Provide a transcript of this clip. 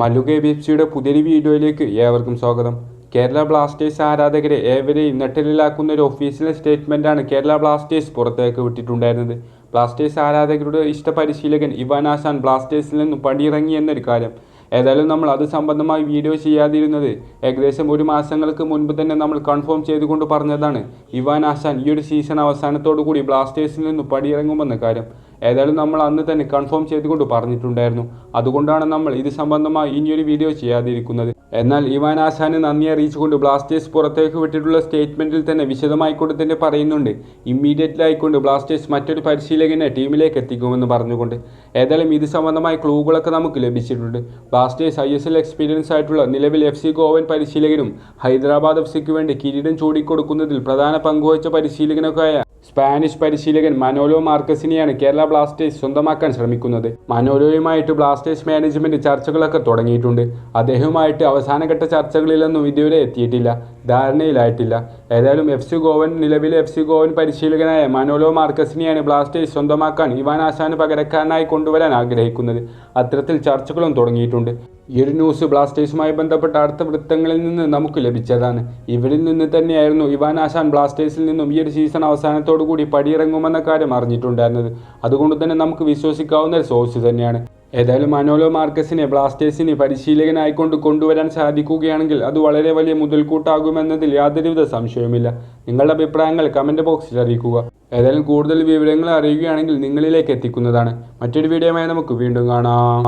Mallu K B F സിയുടെ പുതിയൊരു വീഡിയോയിലേക്ക് ഏവർക്കും സ്വാഗതം. കേരള ബ്ലാസ്റ്റേഴ്സ് ആരാധകരെ ഏവരെയും നെട്ടലിലാക്കുന്ന ഒരു ഒഫീഷ്യൽ സ്റ്റേറ്റ്മെന്റാണ് കേരള ബ്ലാസ്റ്റേഴ്സ് പുറത്തേക്ക് വിട്ടിട്ടുണ്ടായിരുന്നത്. ബ്ലാസ്റ്റേഴ്സ് ആരാധകരുടെ ഇഷ്ട പരിശീലകൻ ഇവാൻ ആശാൻ ബ്ലാസ്റ്റേഴ്സിൽ നിന്നും പണിയിറങ്ങി എന്നൊരു കാര്യം. ഏതായാലും നമ്മൾ അത് സംബന്ധമായി വീഡിയോ ചെയ്യാതിരുന്നത് ഏകദേശം ഒരു മാസങ്ങൾക്ക് മുൻപ് തന്നെ നമ്മൾ കൺഫേം ചെയ്തുകൊണ്ട് പറഞ്ഞതാണ് ഇവാൻ ആശാൻ ഈ ഒരു സീസൺ അവസാനത്തോടു കൂടി ബ്ലാസ്റ്റേഴ്സിൽ നിന്ന് പടിയിറങ്ങുമെന്ന കാര്യം. ഏതായാലും നമ്മൾ അന്ന് തന്നെ കൺഫേം ചെയ്തുകൊണ്ട് പറഞ്ഞിട്ടുണ്ടായിരുന്നു. അതുകൊണ്ടാണ് നമ്മൾ ഇത് സംബന്ധമായി ഇനിയൊരു വീഡിയോ ചെയ്യാതിരിക്കുന്നത്. എന്നാൽ ഇവാൻ ആശാന് നന്ദി അറിയിച്ചുകൊണ്ട് ബ്ലാസ്റ്റേഴ്സ് പുറത്തേക്ക് വിട്ടിട്ടുള്ള സ്റ്റേറ്റ്മെന്റിൽ തന്നെ വിശദമായിക്കൊണ്ട് തന്നെ പറയുന്നുണ്ട്. ഇമ്മീഡിയറ്റ്ലി ആയിക്കൊണ്ട് ബ്ലാസ്റ്റേഴ്സ് മറ്റൊരു പരിശീലകനെ ടീമിലേക്ക് എത്തിക്കുമെന്ന് പറഞ്ഞുകൊണ്ട്. ഏതായാലും ഇത് സംബന്ധമായ ക്ലൂകളൊക്കെ നമുക്ക് ലഭിച്ചിട്ടുണ്ട്. Blasters I S L experience ആയിട്ടുള്ള നിലവിൽ എഫ് സി ഗോവൻ പരിശീലകനും ഹൈദരാബാദ് എഫ് സിക്ക് വേണ്ടി കിരീടം ചൂടിക്കൊടുക്കുന്നതിൽ പ്രധാന പങ്കുവച്ച പരിശീലകനൊക്കെ ആയ സ്പാനിഷ് പരിശീലകൻ മനോലോ മാർക്കസിനെയാണ് കേരള ബ്ലാസ്റ്റേഴ്സ് സ്വന്തമാക്കാൻ ശ്രമിക്കുന്നത്. മനോലോയുമായിട്ട് ബ്ലാസ്റ്റേഴ്സ് മാനേജ്മെന്റ് ചർച്ചകളൊക്കെ തുടങ്ങിയിട്ടുണ്ട്. അദ്ദേഹവുമായിട്ട് അവസാനഘട്ട ചർച്ചകളിലൊന്നും ഇതുവരെ എത്തിയിട്ടില്ല. ധാരണയിലായിട്ടില്ല. ഏതായാലും എഫ് സി ഗോവൻ നിലവിലെ എഫ് സി ഗോവൻ പരിശീലകനായ മനോലോ മാർക്കസിനെയാണ് ബ്ലാസ്റ്റേഴ്സ് സ്വന്തമാക്കാൻ ഇവാൻ ആശാന് പകരക്കാരനായി കൊണ്ടുവരാൻ ആഗ്രഹിക്കുന്നത്. അത്തരത്തിൽ ചർച്ചകളും തുടങ്ങിയിട്ടുണ്ട്. ഈ ഒരു ന്യൂസ് ബ്ലാസ്റ്റേഴ്സുമായി ബന്ധപ്പെട്ട അടുത്ത വൃത്തങ്ങളിൽ നിന്ന് നമുക്ക് ലഭിച്ചതാണ്. ഇവരിൽ നിന്ന് തന്നെയായിരുന്നു ഇവാൻ ആശാൻ ബ്ലാസ്റ്റേഴ്സിൽ നിന്നും ഈ ഒരു സീസൺ അവസാനത്തോടു കൂടി പടിയിറങ്ങുമെന്ന കാര്യം അറിഞ്ഞിട്ടുണ്ടായിരുന്നത്. അതുകൊണ്ട് തന്നെ നമുക്ക് വിശ്വസിക്കാവുന്ന ഒരു സോഴ്സ് തന്നെയാണ്. ഏതായാലും മനോലോ മാർക്കസിനെ ബ്ലാസ്റ്റേഴ്സിന് പരിശീലകനായിക്കൊണ്ട് കൊണ്ടുവരാൻ സാധിക്കുകയാണെങ്കിൽ അത് വളരെ വലിയ മുതൽക്കൂട്ടാകുമെന്നതിൽ യാതൊരുവിധ സംശയവുമില്ല. നിങ്ങളുടെ അഭിപ്രായങ്ങൾ കമന്റ് ബോക്സിൽ അറിയിക്കുക. ഏതായാലും കൂടുതൽ വിവരങ്ങൾ അറിയുകയാണെങ്കിൽ നിങ്ങളിലേക്ക് എത്തിക്കുന്നതാണ്. മറ്റൊരു വീഡിയോയുമായി നമുക്ക് വീണ്ടും കാണാം.